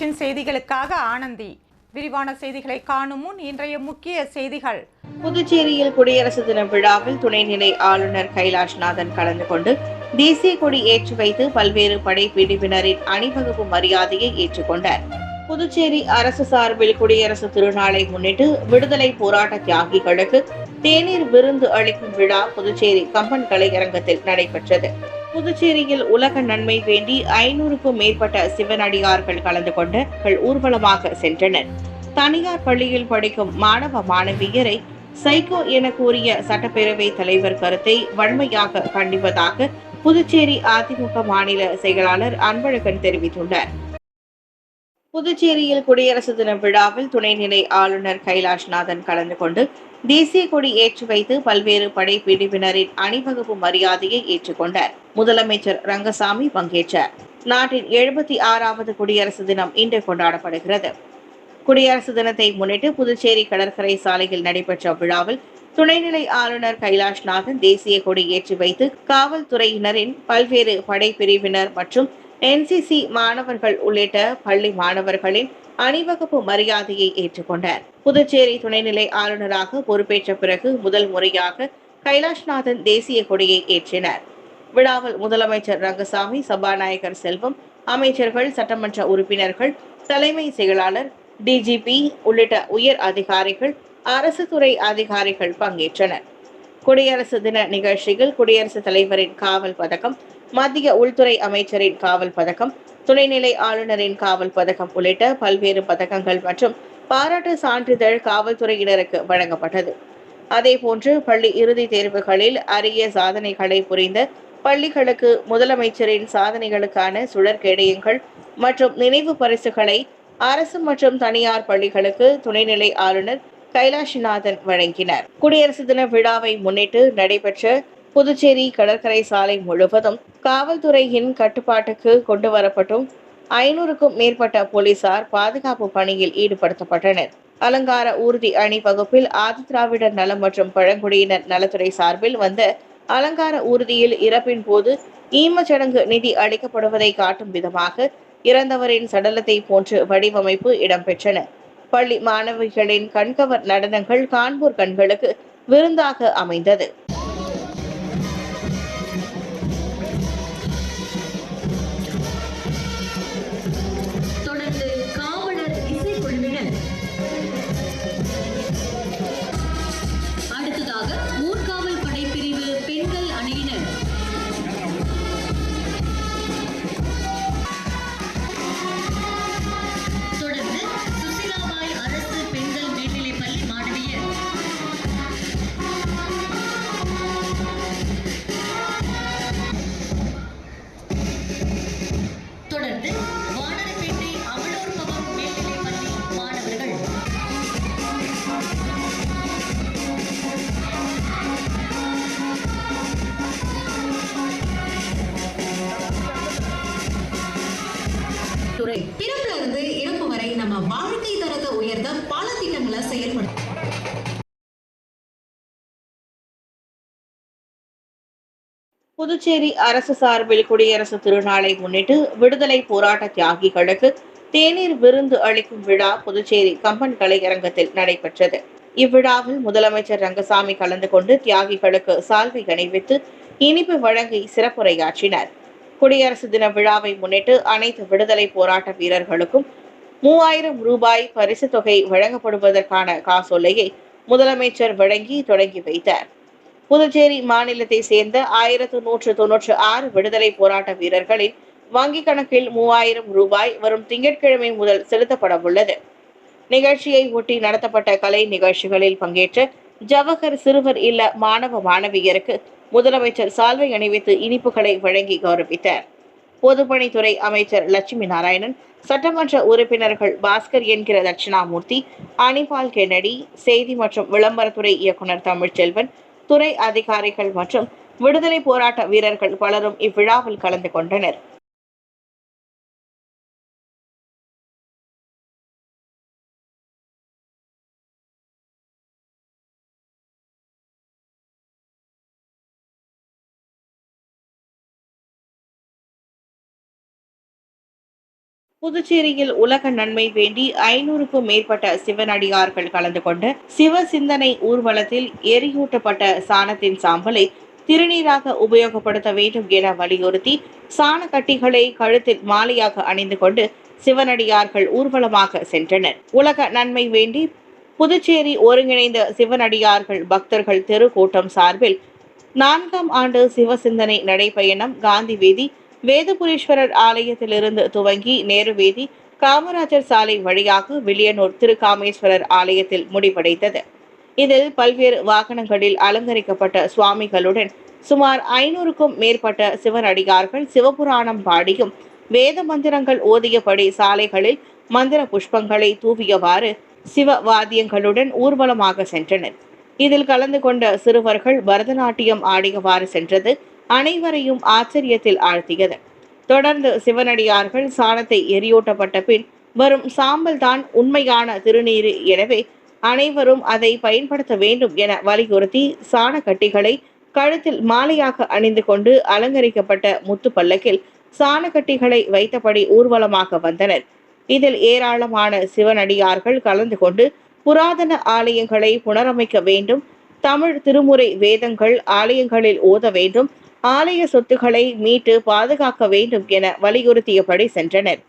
Vision செய்திகளுக்காக ஆனந்தி. விரிவான செய்திகளை காணும் முன் இன்றைய முக்கிய செய்திகள். புதுச்சேரியில் குடியரசு தின விழாவில் துணைநிலை ஆளுநர் கைலாஷ்நாதன் கலந்து கொண்டு தேசிய கொடி ஏற்றி வைத்து பல்வேறு படை பிரிவினரின் அணிவகுப்பு மரியாதையை ஏற்றுக்கொண்டார் புதுச்சேரி அரசு சார்பில் குடியரசு திருநாளை முன்னிட்டு விடுதலை போராட்ட தியாகிகளுக்கு தேநீர் விருந்து அளிக்கும் விழா புதுச்சேரி கம்பன் கலையரங்கத்தில் நடைபெற்றது. புதுச்சேரியில் உலக நன்மை வேண்டி ஐநூறுக்கும் மேற்பட்ட சிவனடியார்கள் கலந்து கொண்டு ஊர்வலமாக சென்றனர். தனியார் பள்ளியில் படிக்கும் மாணவ மாணவியரை சைக்கோ என கூறிய சட்டப்பேரவை தலைவர் கருத்தை வன்மையாக கண்டிப்பதாக புதுச்சேரி அதிமுக மாநில செயலாளர் அன்பழகன் தெரிவித்துள்ளார். புதுச்சேரியில் குடியரசு தின விழாவில் துணைநிலை ஆளுநர் கைலாஷ்நாதன் கலந்து கொண்டு தேசிய கொடி ஏற்றி வைத்து பல்வேறு படை பிரிவினரின் அணிவகுப்பு மரியாதையை ஏற்றுக்கொண்டார். முதலமைச்சர் ரங்கசாமி பங்கேற்றார். நாட்டின் எழுபத்தி ஆறாவது குடியரசு தினம் இன்று கொண்டாடப்படுகிறது. குடியரசு தினத்தை முன்னிட்டு புதுச்சேரி கடற்கரை சாலையில் நடைபெற்ற விழாவில் துணைநிலை ஆளுநர் கைலாஷ்நாதன் தேசிய கொடி ஏற்றி வைத்து காவல்துறையினரின் பல்வேறு படைப்பிரிவினர் மற்றும் என்சிசி மாணவர்கள் உள்ளிட்ட பள்ளி மாணவர்களின் அணிவகுப்பு மரியாதையை ஏற்றுக்கொண்டார். புதுச்சேரி துணைநிலை ஆளுநராக பொறுப்பேற்ற பிறகு முதல் முறையாக கைலாஷ்நாதன் தேசிய கொடியை ஏற்றினர். விழாவில் முதலமைச்சர் ரங்கசாமி சபாநாயகர் செல்வம் அமைச்சர்கள் சட்டமன்ற உறுப்பினர்கள் தலைமை செயலாளர் டிஜிபி உள்ளிட்ட உயர் அதிகாரிகள் அரசு துறை அதிகாரிகள் பங்கேற்றனர். குடியரசு தின நிகழ்ச்சியில் குடியரசுத் தலைவரின் காவல் பதக்கம் மத்திய உள்துறை அமைச்சரின் காவல் பதக்கம் துணைநிலை ஆளுநரின் காவல் பதக்கம் உள்ளிட்ட பல்வேறு பதக்கங்கள் மற்றும் பாராட்டு சான்றிதழ் காவல்துறையினருக்கு வழங்கப்பட்டது. அதேபோன்று பள்ளி இறுதித் தேர்வுகளில் அரிய சாதனைகளை புரிந்த பள்ளிகளுக்கு முதலமைச்சரின் சாதனைகளுக்கான சுழற்கேடயங்கள் மற்றும் நினைவு பரிசுகளை அரசு மற்றும் தனியார் பள்ளிகளுக்கு துணைநிலை ஆளுநர் கைலாஷ்நாதன் வழங்கினார். குடியரசு தின விழாவை முன்னிட்டு நடைபெற்ற புதுச்சேரி கடற்கரை சாலை முழுவதும் காவல்துறையின் கட்டுப்பாட்டுக்கு கொண்டு வரப்பட்டும் ஐநூறுக்கும் மேற்பட்ட போலீசார் பாதுகாப்பு பணியில் ஈடுபடுத்தப்பட்டனர். அலங்கார ஊர்தி அணி வகுப்பில் ஆதிதிராவிடர் நலம் மற்றும் பழங்குடியினர் நலத்துறை சார்பில் வந்த அலங்கார ஊர்தியில் இறப்பின் போது ஈமச்சடங்கு நிதி அளிக்கப்படுவதை காட்டும் விதமாக இறந்தவரின் சடலத்தை போன்று வடிவமைப்பு இடம்பெற்றன. பள்ளி மாணவிகளின் கண்கவர் நடனங்கள் கான்பூர் கண்களுக்கு விருந்தாக அமைந்தது. திட்டங்களை செயல்படுத்த புதுச்சேரி அரசு சார்பில் குடியரசு திருநாளை முன்னிட்டு விடுதலை போராட்ட தியாகிகளுக்கு தேநீர் விருந்து அளிக்கும் விழா புதுச்சேரி கம்பன் கலையரங்கத்தில் நடைபெற்றது. இவ்விழாவில் முதலமைச்சர் ரங்கசாமி கலந்து கொண்டு தியாகிகளுக்கு சால்வை அணிவித்து இனிப்பு வழங்கி சிறப்புரையாற்றினர். குடியரசு தின விழாவை முன்னிட்டு அனைத்து விடுதலை போராட்ட வீரர்களுக்கும் மூவாயிரம் ரூபாய் பரிசு தொகை வழங்கப்படுவதற்கான காசோலையை முதலமைச்சர் வழங்கி தொடங்கி வைத்தார். புதுச்சேரி மாநிலத்தை சேர்ந்த ஆயிரத்து நூற்று தொன்னூற்று ஆறு விடுதலை போராட்ட வீரர்களின் வங்கிக் கணக்கில் மூவாயிரம் ரூபாய் வரும் திங்கட்கிழமை முதல் செலுத்தப்பட உள்ளது. நிகழ்ச்சியை ஒட்டி நடத்தப்பட்ட கலை நிகழ்ச்சிகளில் பங்கேற்ற ஜவஹர் சிறுவர் இல்ல மாணவ மாணவியருக்கு முதலமைச்சர் சால்வை அணிவித்து இனிப்புகளை வழங்கி கௌரவித்தார். பொதுப்பணித்துறை அமைச்சர் லட்சுமி நாராயணன் சட்டமன்ற உறுப்பினர்கள் பாஸ்கர் என்கிற தட்சிணாமூர்த்தி அனிபால் கென்னடி செய்தி மற்றும் விளம்பரத்துறை இயக்குனர் தமிழ்ச்செல்வன் துறை அதிகாரிகள் மற்றும் விடுதலை போராட்ட வீரர்கள் பலரும் இவ்விழாவில் கலந்து கொண்டனர். புதுச்சேரியில் உலக நன்மை வேண்டி ஐநூறுக்கும் மேற்பட்ட சிவனடியார்கள் கலந்து கொண்ட சிவ சிந்தனை ஊர்வலத்தில் எரியூட்டப்பட்ட சாணத்தின் சாம்பலை திருநீராக உபயோகப்படுத்த வேண்டும் என வலியுறுத்தி சாணக்கட்டிகளை கழுத்தில் மாலையாக அணிந்து கொண்டு சிவனடியார்கள் ஊர்வலமாக சென்றனர். உலக நன்மை வேண்டி புதுச்சேரி ஒருங்கிணைந்த சிவனடியார்கள் பக்தர்கள் தெரு கூட்டம் சார்பில் நான்காம் ஆண்டு சிவசிந்தனை நடைபயணம் காந்தி வீதி வேதபுரீஸ்வரர் ஆலயத்திலிருந்து துவங்கி நேரு வீதி காமராஜர் சாலை வழியாக வில்லியனூர் திருகாமேஸ்வரர் ஆலயத்தில் முடிவடைந்தது. இதில் பல்வேறு வாகனங்களில் அலங்கரிக்கப்பட்ட சுவாமிகளுடன் சுமார் ஐநூறுக்கும் மேற்பட்ட சிவனடியார்கள் சிவபுராணம் பாடியும் வேத மந்திரங்கள் ஓதியபடி சாலைகளில் மந்திர புஷ்பங்களை தூவியவாறு சிவ வாத்தியங்களுடன் ஊர்வலமாக சென்றனர். இதில் கலந்து கொண்ட சிறுவர்கள் பரதநாட்டியம் ஆடியவாறு சென்றது. அனைவரையும் ஆச்சரியத்தில் ஆழ்த்தியது. தொடர்ந்து சிவனடியார்கள் சாணத்தை எரியூட்டப்பட்ட பின் வரும் சாம்பல் தான் உண்மையான திருநீர் எனவே அனைவரும் அதை பயன்படுத்த வேண்டும் என வலியுறுத்தி சாணக்கட்டிகளை கழுத்தில் மாலையாக அணிந்து கொண்டு அலங்கரிக்கப்பட்ட முத்து பல்லக்கில் சாணக்கட்டிகளை வைத்தபடி ஊர்வலமாக வந்தனர். இதில் ஏராளமான சிவனடியார்கள் கலந்து கொண்டு புராதன ஆலயங்களை புனரமைக்க வேண்டும் தமிழ் திருமுறை வேதங்கள் ஆலயங்களில் ஓத வேண்டும் ஆலய சொத்துக்களை மீட்டு பாதுகாக்க வேண்டும் என வலியுறுத்தியபடி சென்றனர்.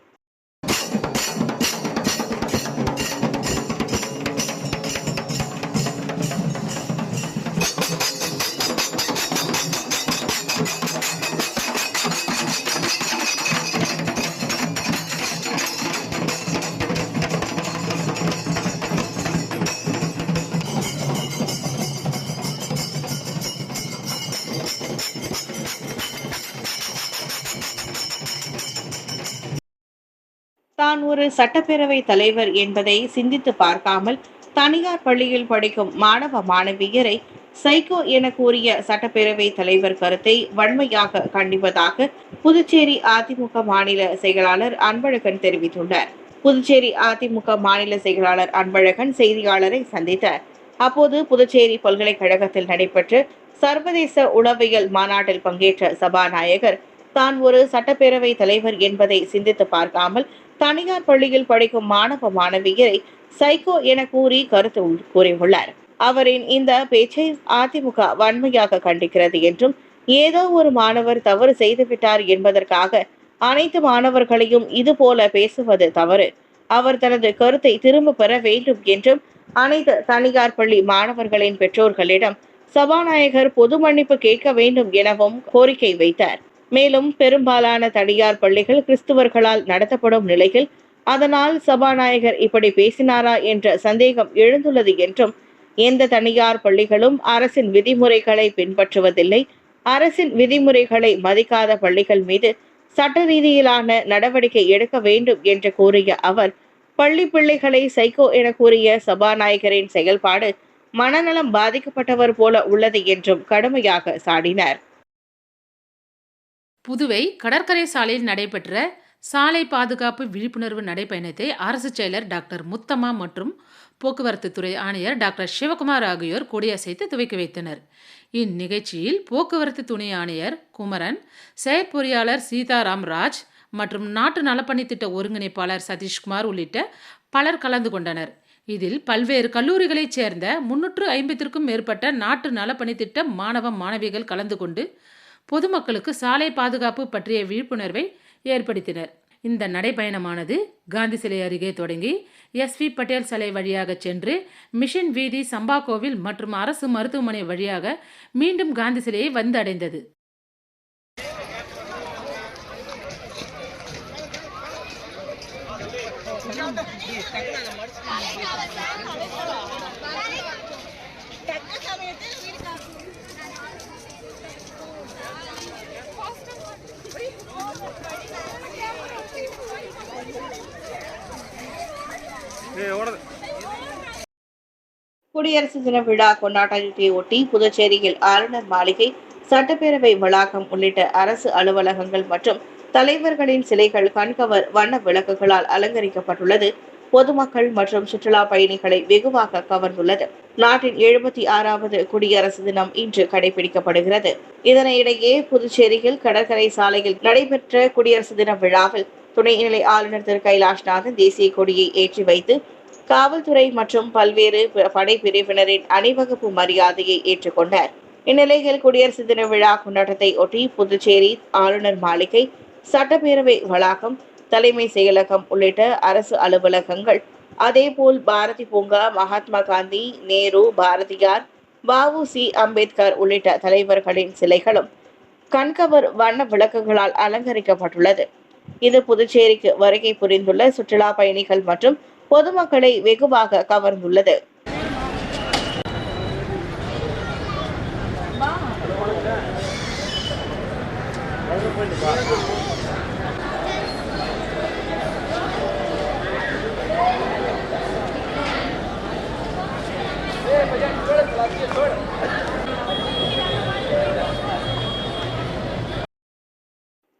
ஒரு சட்டப்பேரவை தலைவர் என்பதை சிந்தித்து பார்க்காமல் தனியார் பள்ளியில் படிக்கும் மாணவ மாணவியரை சைகோ என கூறிய சட்டப்பேரவை தலைவர் கருத்தை வன்மையாக கண்டிப்பதாக புதுச்சேரி அதிமுக மாநில செயலாளர் அன்பழகன் தெரிவித்துள்ளார். புதுச்சேரி அதிமுக மாநில செயலாளர் அன்பழகன் செய்தியாளரை சந்தித்தார். அப்போது புதுச்சேரி பல்கலைக்கழகத்தில் நடைபெற்ற சர்வதேச உளவியல் மாநாட்டில் பங்கேற்ற சபாநாயகர் தான் ஒரு சட்டப்பேரவை தலைவர் என்பதை சிந்தித்து பார்க்காமல் தனியார் பள்ளியில் படிக்கும் மாணவ மாணவியரை சைக்கோ என கூறி கருத்து கூறியுள்ளார். அவரின் இந்த பேச்சை அதிமுக வன்மையாக கண்டிக்கிறது என்றும் ஏதோ ஒரு மாணவர் தவறு செய்துவிட்டார் என்பதற்காக அனைத்து மாணவர்களையும் இது போல பேசுவது தவறு. அவர் தனது கருத்தை திரும்ப பெற வேண்டும் என்றும் அனைத்து தனியார் பள்ளி மாணவர்களின் பெற்றோர்களிடம் சபாநாயகர் பொது மன்னிப்பு கேட்க வேண்டும் எனவும் கோரிக்கை வைத்தார். மேலும் பெரும்பாலான தனியார் பள்ளிகள் கிறிஸ்துவர்களால் நடத்தப்படும் நிலையில் அதனால் சபாநாயகர் இப்படி பேசினாரா என்ற சந்தேகம் எழுந்துள்ளது என்றும் எந்த தனியார் பள்ளிகளும் அரசின் விதிமுறைகளை பின்பற்றுவதில்லை. அரசின் விதிமுறைகளை மதிக்காத பள்ளிகள் மீது சட்ட ரீதியிலான நடவடிக்கை எடுக்க வேண்டும் என்று கூறிய அவர் பள்ளி பிள்ளைகளை சைக்கோ என கூறிய சபாநாயகரின் செயல்பாடு மனநலம் பாதிக்கப்பட்டவர் போல உள்ளது என்றும் கடுமையாக சாடினார். புதுவை கடற்கரை சாலையில் நடைபெற்ற சாலை பாதுகாப்பு விழிப்புணர்வு நடைப்பயணத்தை அரசு செயலர் டாக்டர் முத்தம்மா மற்றும் போக்குவரத்து துறை ஆணையர் டாக்டர் சிவகுமார் ஆகியோர் கொடியசைத்து துவக்கி வைத்தனர். இந்நிகழ்ச்சியில் போக்குவரத்து துணை ஆணையர் குமரன் செயற்பொறியாளர் சீதாராம் ராஜ் மற்றும் நாட்டு நலப்பணி திட்ட ஒருங்கிணைப்பாளர் சதீஷ்குமார் உள்ளிட்ட பலர் கலந்து கொண்டனர். இதில் பல்வேறு கல்லூரிகளைச் சேர்ந்த முன்னூற்று ஐம்பத்திற்கும் மேற்பட்ட நாட்டு நலப்பணி திட்ட மாணவ மாணவிகள் கலந்து கொண்டு பொதுமக்களுக்கு சாலை பாதுகாப்பு பற்றிய விழிப்புணர்வை ஏற்படுத்தினர். இந்த நடைப்பயணமானது காந்தி சிலை அருகே தொடங்கி எஸ்வி பட்டேல் சிலை வழியாக சென்று மிஷன் வீதி சம்பா கோவில் மற்றும் அரசு மருத்துவமனை வழியாக மீண்டும் காந்தி சிலையை வந்தடைந்தது. குடியரசு தின விழா கொண்டாட்டத்தை ஒட்டி புதுச்சேரியில் ஆளுநர் மாளிகை சட்டப்பேரவை வளாகம் உள்ளிட்ட அரசு அலுவலகங்கள் மற்றும் தலைவர்களின் சிலைகள் கண்கவர் வண்ண விளக்குகளால் அலங்கரிக்கப்பட்டுள்ளது. பொதுமக்கள் மற்றும் சுற்றுலா பயணிகளை வெகுவாக கவர்ந்துள்ளது. நாட்டின் எழுபத்தி ஆறாவது குடியரசு தினம் இன்று கடைபிடிக்கப்படுகிறது. இதனிடையே புதுச்சேரியில் கடற்கரை சாலையில் நடைபெற்ற குடியரசு தின விழாவில் துணைநிலை ஆளுநர் திரு கைலாஷ்நாதன் தேசிய கொடியை ஏற்றி வைத்து காவல்துறை மற்றும் பல்வேறு படை படைப்பிரிவினரின் அணிவகுப்பு மரியாதையை ஏற்றுக்கொண்டார். இந்நிலையில் குடியரசு தின விழா கொண்டாட்டத்தை ஒட்டி புதுச்சேரி ஆளுநர் மாளிகை சட்டப்பேரவை வளாகம் தலைமை செயலகம் உள்ளிட்ட அரசு அலுவலகங்கள் அதேபோல் பாரதி பூங்கா மகாத்மா காந்தி நேரு பாரதியார் வஉசி அம்பேத்கர் உள்ளிட்ட தலைவர்களின் சிலைகளும் கண்கவர் வண்ண விளக்குகளால் அலங்கரிக்கப்பட்டுள்ளது. இது புதுச்சேரிக்கு வருகை புரிந்துள்ள சுற்றுலா பயணிகள் மற்றும் பொதுமக்களை வெகுவாக கவர்ந்துள்ளது.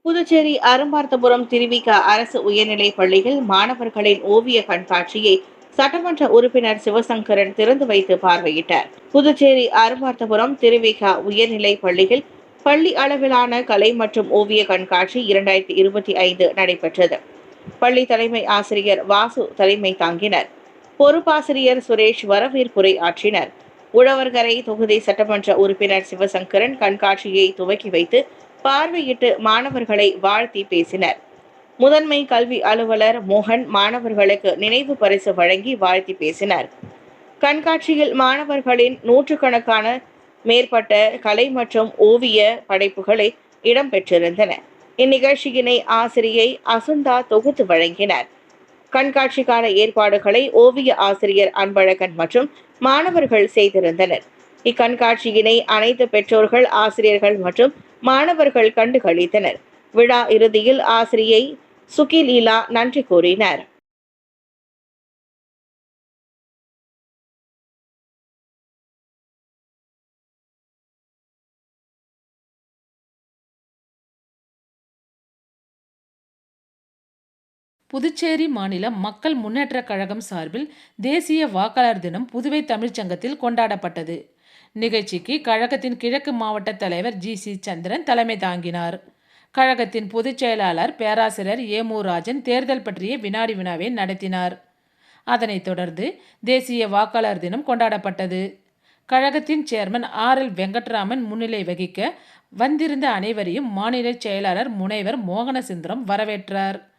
புதுச்சேரி அரும்பார்த்தபுரம் திருவிக அரசு உயர்நிலைப் பள்ளியில் மாணவர்களின் ஓவிய கண்காட்சியை சட்டமன்ற உறுப்பினர் சிவசங்கரன் திறந்து வைத்து பார்வையிட்டார். புதுச்சேரி அரும்பார்த்தபுரம் திருவிக உயர்நிலைப் பள்ளியில் பள்ளி அளவிலான கலை மற்றும் ஓவிய கண்காட்சி இரண்டாயிரத்தி இருபத்தி ஐந்து நடைபெற்றது. பள்ளி தலைமை ஆசிரியர் வாசு தலைமை தாங்கினர். பொறுப்பாசிரியர் சுரேஷ் வரவேற்புரை ஆற்றினர். உழவர்கரை தொகுதி சட்டமன்ற உறுப்பினர் சிவசங்கரன் கண்காட்சியை துவக்கி வைத்து பார்வையிட்டு மாணவர்களை வாழ்த்தி பேசினர். முதன்மை கல்வி அலுவலர் மோகன் மாணவர்களுக்கு நினைவு பரிசு வழங்கி வாழ்த்தி பேசினார். கண்காட்சியில் மாணவர்களின் நூற்றுக்கணக்கான மேற்பட்ட கலை மற்றும் ஓவிய படைப்புகளை இடம்பெற்றிருந்தன இந்நிகழ்ச்சியினை ஆசிரியை அசுந்தா தொகுத்து வழங்கினார். கண்காட்சிக்கான ஏற்பாடுகளை ஓவிய ஆசிரியர் அன்பழகன் மற்றும் மாணவர்கள் செய்திருந்தனர். இக்கண்காட்சியினை அனைத்து பெற்றோர்கள் ஆசிரியர்கள் மற்றும் மாணவர்கள் கண்டுகளித்தனர் விழா இறுதியில் ஆசிரியை சுகிலீலா நன்றி கூறினார். புதுச்சேரி மாநில மக்கள் முன்னேற்றக் கழகம் சார்பில் தேசிய வாக்காளர் தினம் புதுவை தமிழ்ச்சங்கத்தில் கொண்டாடப்பட்டது. நிகழ்ச்சிக்கு கழகத்தின் கிழக்கு மாவட்ட தலைவர் ஜி சி சந்திரன் தலைமை தாங்கினார். கழகத்தின் பொதுச் செயலாளர் பேராசிரியர் ஏமுராஜன் தேர்தல் பற்றிய வினாடி வினாவை நடத்தினார். அதனைத் தொடர்ந்து தேசிய வாக்காளர் தினம் கொண்டாடப்பட்டது. கழகத்தின் சேர்மன் ஆர் எல் வெங்கட்ராமன் முன்னிலை வகிக்க வந்திருந்த அனைவரையும் மாநில செயலாளர் முனைவர் மோகனசுந்தரம் வரவேற்றார்.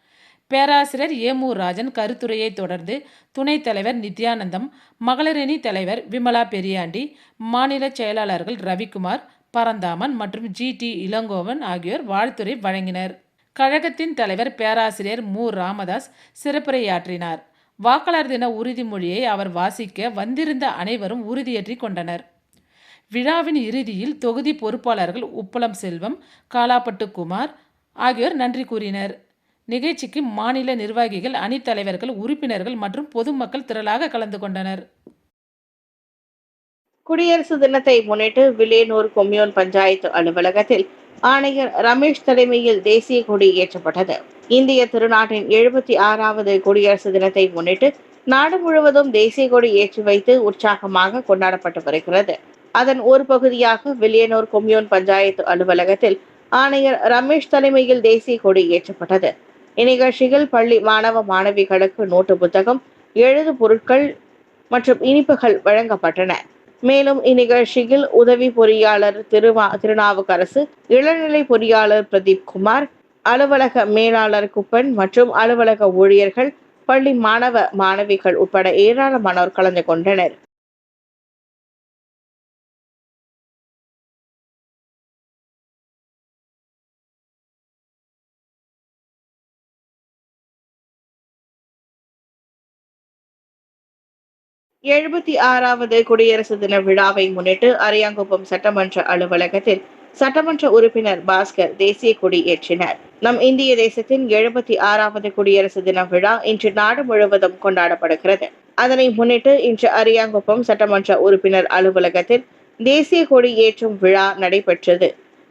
பேராசிரியர் ஏமு ராஜன் கருத்துரையை தொடர்ந்து துணைத் தலைவர் நித்யானந்தம் மகளிரணி தலைவர் விமலா பெரியாண்டி மாநில செயலாளர்கள் ரவிக்குமார் பரந்தாமன் மற்றும் ஜி டி இளங்கோவன் ஆகியோர் வாழ்த்துரை வழங்கினர். கழகத்தின் தலைவர் பேராசிரியர் மு ராமதாஸ் சிறப்புரையாற்றினார். வாக்காளர் தின உறுதிமொழியை அவர் வாசிக்க வந்திருந்த அனைவரும் உறுதியேற்றி கொண்டனர். விழாவின் இறுதியில் தொகுதி பொறுப்பாளர்கள் உப்பளம் செல்வம் காலாப்பட்டு குமார் ஆகியோர் நன்றி கூறினர். நிகழ்ச்சிக்கு மாநில நிர்வாகிகள் அணித் தலைவர்கள் உறுப்பினர்கள் மற்றும் பொதுமக்கள் திரளாக கலந்து கொண்டனர். குடியரசு தினத்தை முன்னிட்டு வில்லியனூர் கொம்யூன் பஞ்சாயத்து அலுவலகத்தில் ஆணையர் ரமேஷ் தலைமையில் தேசிய கொடி ஏற்றப்பட்டது. இந்திய திருநாட்டின் எழுபத்தி ஆறாவது குடியரசு தினத்தை முன்னிட்டு நாடு முழுவதும் தேசிய கொடி ஏற்றி வைத்து உற்சாகமாக கொண்டாடப்பட்டு வருகிறது. அதன் ஒரு பகுதியாக வில்லியனூர் கொம்யூன் பஞ்சாயத்து அலுவலகத்தில் ஆணையர் ரமேஷ் தலைமையில் தேசிய கொடி ஏற்றப்பட்டது. இந்நிகழ்ச்சியில் பள்ளி மாணவ மாணவிகளுக்கு நோட்டு புத்தகம் எழுது பொருட்கள் மற்றும் இனிப்புகள் வழங்கப்பட்டன. மேலும் இந்நிகழ்ச்சியில் உதவி பொறியாளர் திருவா திருநாவுக்கரசு இளநிலை பொறியாளர் பிரதீப் குமார் அலுவலக மேலாளர் குப்பன் மற்றும் அலுவலக ஊழியர்கள் பள்ளி மாணவ மாணவிகள் உட்பட ஏராளமானோர் கலந்து கொண்டனர். எழுபத்தி ஆறாவது குடியரசு தின விழாவை முன்னிட்டு அரியாங்குப்பம் சட்டமன்ற அலுவலகத்தில் சட்டமன்ற உறுப்பினர் பாஸ்கர் தேசிய கொடி ஏற்றினர். நம் இந்திய தேசத்தின் எழுபத்தி ஆறாவது குடியரசு தின விழா இன்று நாடு முழுவதும் கொண்டாடப்படுகிறது. அதனை முன்னிட்டு இன்று அரியாங்குப்பம் சட்டமன்ற உறுப்பினர் அலுவலகத்தில் தேசிய கொடி ஏற்றும் விழா நடைபெற்றது.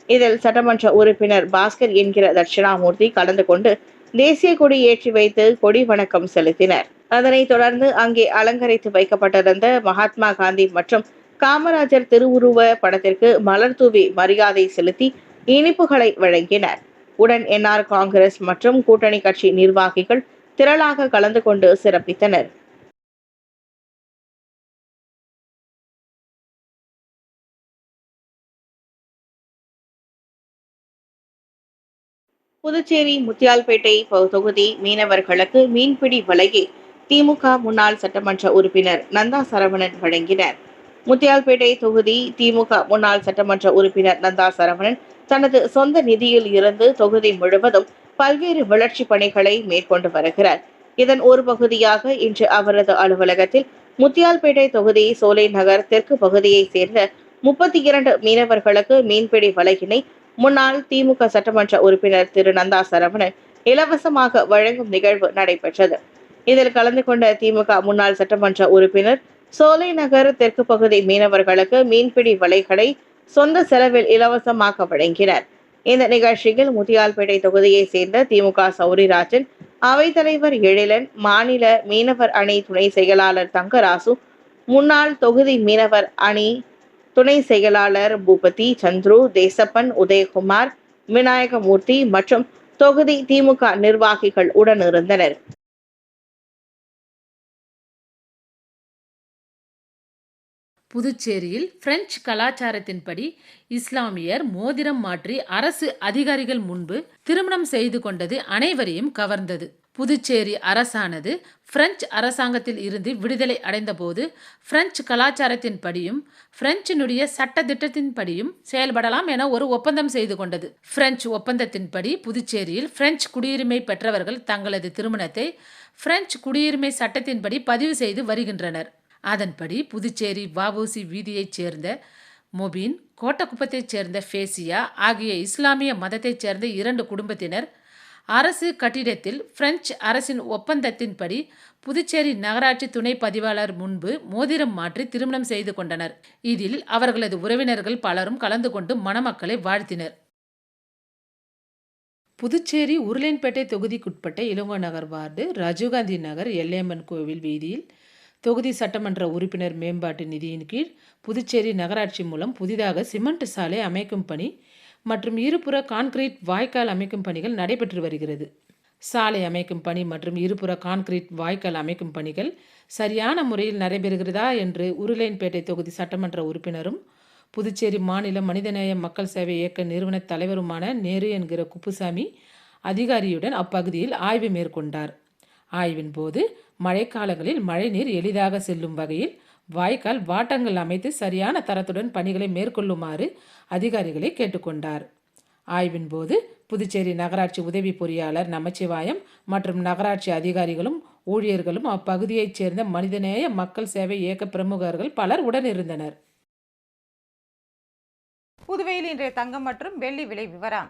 இதில் சட்டமன்ற உறுப்பினர் பாஸ்கர் என்கிற தட்சிணாமூர்த்தி கலந்து கொண்டு தேசிய கொடி ஏற்றி வைத்து கொடி வணக்கம் செலுத்தினர். அதனைத் தொடர்ந்து அங்கே அலங்கரித்து வைக்கப்பட்டிருந்த மகாத்மா காந்தி மற்றும் காமராஜர் திருவுருவ படத்திற்கு மலர் தூவி மரியாதை செலுத்தி இனிப்புகளை வழங்கினர். உடன் என்ஆர் காங்கிரஸ் மற்றும் கூட்டணி கட்சி நிர்வாகிகள் திரளாக கலந்து கொண்டு சிறப்பித்தனர். புதுச்சேரி முத்தியால்பேட்டை தொகுதி மீனவர்களுக்கு மீன்பிடி வலையை திமுக முன்னாள் சட்டமன்ற உறுப்பினர் நந்தா சரவணன் வழங்கினர். முத்தியால்பேட்டை தொகுதி திமுக முன்னாள் சட்டமன்ற உறுப்பினர் நந்தா சரவணன் தனது சொந்த நிதியில் இருந்து தொகுதி முழுவதும் பல்வேறு வளர்ச்சி பணிகளை மேற்கொண்டு வருகிறார். இதன் ஒரு பகுதியாக இன்று அவரது அலுவலகத்தில் முத்தியால்பேட்டை தொகுதி சோலை நகர் தெற்கு பகுதியைச் சேர்ந்த முப்பத்தி இரண்டு மீனவர்களுக்கு மீன்பிடி வலையினை முன்னாள் திமுக சட்டமன்ற உறுப்பினர் திரு நந்தா சரவணன் இலவசமாக வழங்கும் நிகழ்வு நடைபெற்றது. இதில் கலந்து கொண்ட திமுக முன்னாள் சட்டமன்ற உறுப்பினர் சோலை நகர் தெற்கு பகுதி மீனவர்களுக்கு மீன்பிடி வலைகளை சொந்த செலவில் இலவசமாக வழங்கினர். இந்த நிகழ்ச்சியில் முத்தியால்பேட்டை தொகுதியைச் சேர்ந்த திமுக சௌரிராஜன் அவைத்தலைவர் எழிலன் மாநில மீனவர் அணி துணை செயலாளர் தங்கராசு முன்னாள் தொகுதி மீனவர் அணி துணை செயலாளர் பூபதி சந்துரு தேசப்பன் உதயகுமார் விநாயகமூர்த்தி மற்றும் தொகுதி திமுக நிர்வாகிகள் உடனிருந்தனர் புதுச்சேரியில் பிரெஞ்சு கலாச்சாரத்தின்படி இஸ்லாமியர் மோதிரம் மாற்றி அரசு அதிகாரிகள் முன்பு திருமணம் செய்து கொண்டது அனைவரையும் கவர்ந்தது. புதுச்சேரி அரசானது பிரெஞ்சு அரசாங்கத்தில் இருந்து விடுதலை அடைந்தபோது பிரெஞ்சு கலாச்சாரத்தின்படியும் பிரெஞ்சினுடைய சட்டத்திட்டத்தின்படியும் செயல்படலாம் என ஒரு ஒப்பந்தம் செய்து கொண்டது. பிரெஞ்சு ஒப்பந்தத்தின்படி புதுச்சேரியில் பிரெஞ்சு குடியுரிமை பெற்றவர்கள் தங்களது திருமணத்தை பிரெஞ்சு குடியுரிமை சட்டத்தின்படி பதிவு செய்து வருகின்றனர். அதன்படி புதுச்சேரி வஉசி வீதியைச் சேர்ந்த மொபின் கோட்டக்குப்பத்தைச் சேர்ந்த ஃபேசியா ஆகிய இஸ்லாமிய மதத்தைச் சேர்ந்த இரண்டு குடும்பத்தினர் அரசு கட்டிடத்தில் பிரெஞ்சு அரசின் ஒப்பந்தத்தின்படி புதுச்சேரி நகராட்சி துணை பதிவாளர் முன்பு மோதிரம் மாற்றி திருமணம் செய்து கொண்டனர். இதில் அவர்களது உறவினர்கள் பலரும் கலந்து கொண்டு மணமக்களை வாழ்த்தினர். புதுச்சேரி உருளையன்பேட்டை தொகுதிக்குட்பட்ட இளங்கோ நகர் வார்டு ராஜீவ்காந்தி நகர் எல்லையம்மன் கோவில் வீதியில் தொகுதி சட்டமன்ற உறுப்பினர் மேம்பாட்டு நிதியின் கீழ் புதுச்சேரி நகராட்சி மூலம் புதிதாக சிமெண்ட் சாலை அமைக்கும் பணி மற்றும் இருபுற கான்கிரீட் வாய்க்கால் அமைக்கும் பணிகள் நடைபெற்று வருகிறது. சாலை அமைக்கும் பணி மற்றும் இருபுற கான்கிரீட் வாய்க்கால் அமைக்கும் பணிகள் சரியான முறையில் நடைபெறுகிறதா என்று உருளையன்பேட்டை தொகுதி சட்டமன்ற உறுப்பினரும் புதுச்சேரி மாநில மனிதநேய மக்கள் சேவை இயக்க நிறுவன தலைவருமான நேரு என்கிற குப்புசாமி அதிகாரியுடன் அப்பகுதியில் ஆய்வு மேற்கொண்டார். ஆய்வின் போது மழைக்காலங்களில் மழைநீர் எளிதாக செல்லும் வகையில் வாய்க்கால் வாட்டங்கள் அமைத்து சரியான தரத்துடன் பணிகளை மேற்கொள்ளுமாறு அதிகாரிகளை கேட்டுக்கொண்டார். ஆய்வின் போது புதுச்சேரி நகராட்சி உதவி பொறியாளர் நமச்சிவாயம் மற்றும் நகராட்சி அதிகாரிகளும் ஊழியர்களும் அப்பகுதியைச் சேர்ந்த மனிதநேய மக்கள் சேவை இயக்க பிரமுகர்கள் பலர் உடனிருந்தனர். புதுவையில் இன்றைய தங்கம் மற்றும் வெள்ளி விலை விவரம்.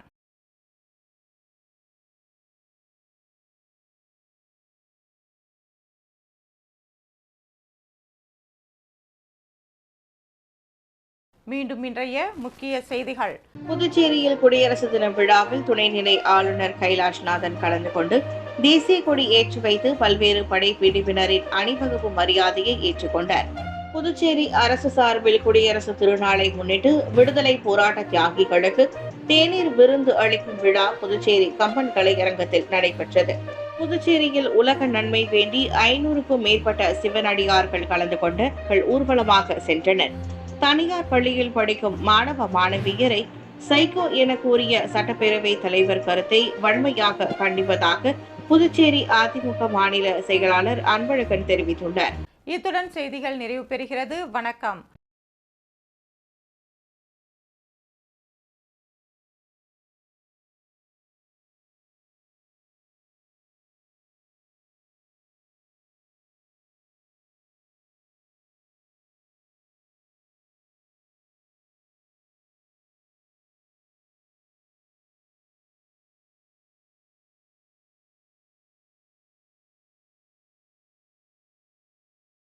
மீண்டும் இன்றைய முக்கிய செய்திகள். புதுச்சேரியில் குடியரசு தின விழாவில் துணைநிலை ஆளுநர் கைலாஷ்நாதன் கலந்து கொண்டு தேசிய கொடி ஏற்றி வைத்து பல்வேறு படை பிரிவினரின் அணிவகுப்பு மரியாதையை ஏற்றுக்கொண்டார் புதுச்சேரி அரசு சார்பில் குடியரசு திருநாளை முன்னிட்டு விடுதலை போராட்ட தியாகிகளுக்கு தேநீர் விருந்து அளிக்கும் விழா புதுச்சேரி கம்பன் கலையரங்கத்தில் நடைபெற்றது. புதுச்சேரியில் உலக நன்மை வேண்டி ஐநூறுக்கும் மேற்பட்ட சிவனடியார்கள் கலந்து கொண்டு ஊர்வலமாக சென்றனர். தனியார் பள்ளியில் படிக்கும் மாணவ மாணவியரை சைக்கோ என கூறிய சட்டப்பேரவை தலைவர் கருத்தை வன்மையாக கண்டிப்பதாக புதுச்சேரி அதிமுக மாநில செயலாளர் அன்பழகன் தெரிவித்துள்ளார். இத்துடன் செய்திகள் நிறைவு பெறுகிறது. வணக்கம்.